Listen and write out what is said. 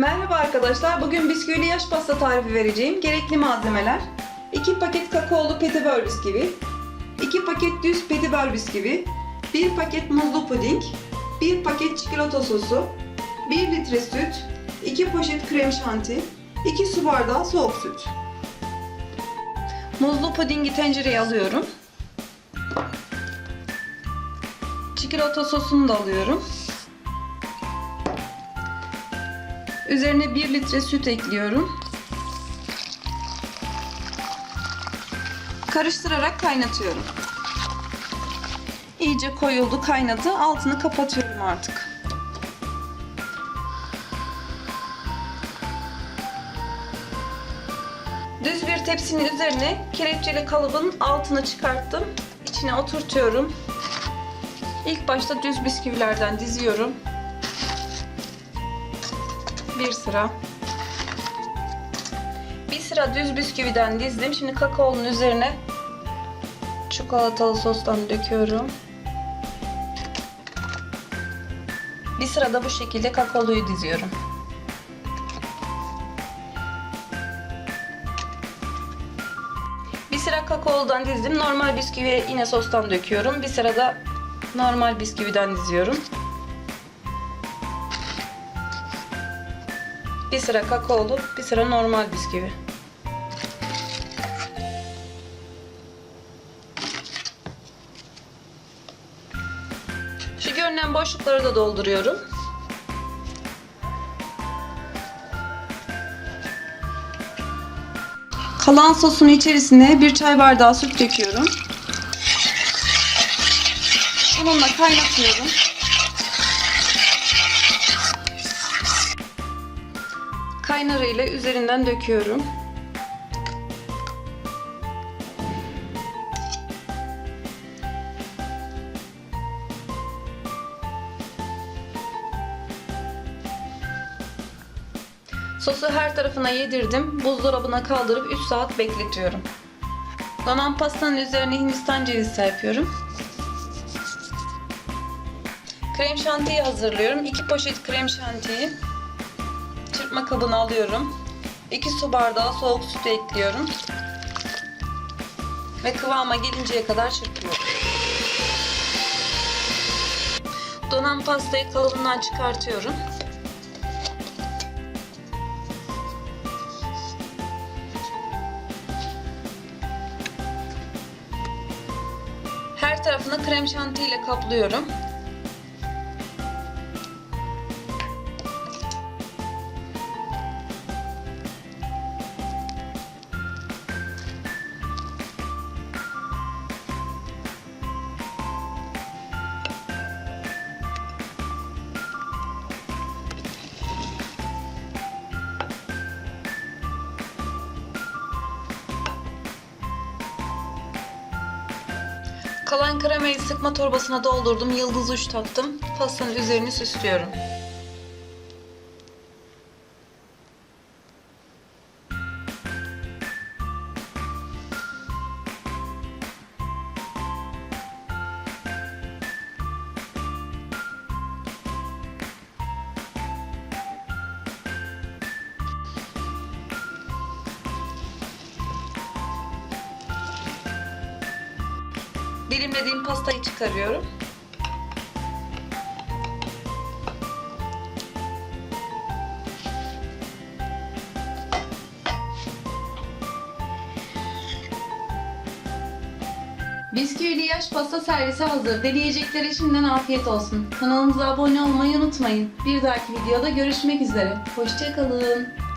Merhaba arkadaşlar. Bugün bisküvili yaş pasta tarifi vereceğim. Gerekli malzemeler 2 paket kakaolu petibör bisküvi, 2 paket düz petibör bisküvi, 1 paket muzlu puding, 1 paket çikolata sosu, 1 litre süt, 2 poşet krem şanti, 2 su bardağı soğuk süt. Muzlu pudingi tencereye alıyorum. Çikolata sosunu da alıyorum. Üzerine 1 litre süt ekliyorum. Karıştırarak kaynatıyorum. İyice koyuldu, kaynadı. Altını kapatıyorum artık. Düz bir tepsinin üzerine kelepçeli kalıbın altını çıkarttım. İçine oturtuyorum. İlk başta düz bisküvilerden diziyorum. Bir sıra. Bir sıra düz bisküviden dizdim. Şimdi kakaonun üzerine çikolatalı sostan döküyorum. Bir sırada bu şekilde kakaoluyu diziyorum. Bir sıra kakaoludan dizdim. Normal bisküviye yine sostan döküyorum. Bir sırada normal bisküviden diziyorum. Bir sıra kakaolu, bir sıra normal bisküvi. Şu görünen boşlukları da dolduruyorum. Kalan sosun içerisine bir çay bardağı süt döküyorum. Onunla kaynatıyorum. Kaynarıyla üzerinden döküyorum. Sosu her tarafına yedirdim. Buzdolabına kaldırıp 3 saat bekletiyorum. Donan pastanın üzerine hindistan cevizi serpiyorum. Krem şantiyi hazırlıyorum. 2 poşet krem şantiyi çırpma kabına alıyorum. 2 su bardağı soğuk sütü ekliyorum. Ve kıvama gelinceye kadar çırpıyorum. Donan pastayı kalıbından çıkartıyorum. Her tarafını krem şanti ile kaplıyorum. Kalan kremayı sıkma torbasına doldurdum. Yıldız uç taktım. Pastanın üzerini süslüyorum. Dilimlediğim pastayı çıkarıyorum. Bisküvili yaş pasta servisi hazır. Deneyeceklere şimdiden afiyet olsun. Kanalımıza abone olmayı unutmayın. Bir dahaki videoda görüşmek üzere. Hoşçakalın.